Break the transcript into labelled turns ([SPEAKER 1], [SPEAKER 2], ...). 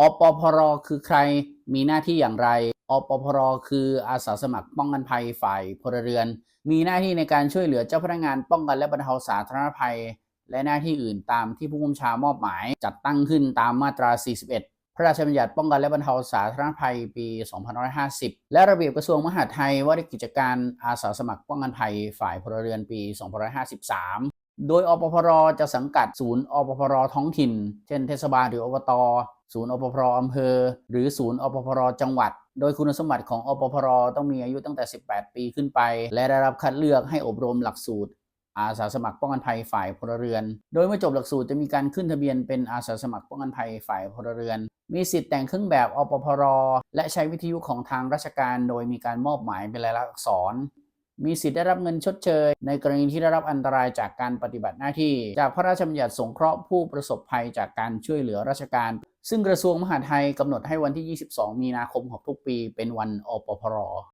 [SPEAKER 1] อปพรคือใครมีหน้าที่อย่างไร อปพรคืออาสาสมัครป้องกันภัยฝ่ายพลเรือน มีหน้าที่ในการช่วยเหลือเจ้าพนักงานป้องกันและบรรเทาสาธารณภัย และหน้าที่อื่นตามที่ผู้กำกับชามอบหมาย จัดตั้งขึ้นตามมาตรา 41พระราชบัญญัติป้องกันและบรรเทาสาธารณภัยปี 2550 และระเบียบกระทรวงมหาดไทยว่าด้วยกิจการอาสาสมัครป้องกันภัยฝ่ายพลเรือนปี 2553 โดยอปพรจะสังกัดศูนย์อปพรท้องถิ่น เช่นเทศบาลหรืออบต ศูนย์อปพรอำเภอ หรือศูนย์อปพรจังหวัด โดยคุณสมบัติของอปพรต้องมีอายุตั้งแต่ 18 ปีขึ้นไป และได้รับคัดเลือกให้อบรมหลักสูตร อาสาสมัครป้องกันภัยฝ่ายพลเรือน โดยเมื่อจบหลักสูตรจะมีการขึ้นทะเบียนเป็นอาสาสมัครป้องกันภัยฝ่ายพลเรือน มีสิทธิ์แต่งเครื่องแบบอปพรและใช้วิทยุของทางราชการ โดยมีการมอบหมายเป็นลายลักษณ์อักษร มีสิทธิ์ได้รับเงินชดเชย ในกรณีที่ได้รับอันตรายจากการปฏิบัติหน้าที่ จากพระราชบัญญัติสงเคราะห์ผู้ประสบภัยจากการช่วยเหลือราชการ ซึ่งกระทรวงมหาดไทยกำหนดให้วันที่ 22 มีนาคมของทุกปี เป็นวันอปพร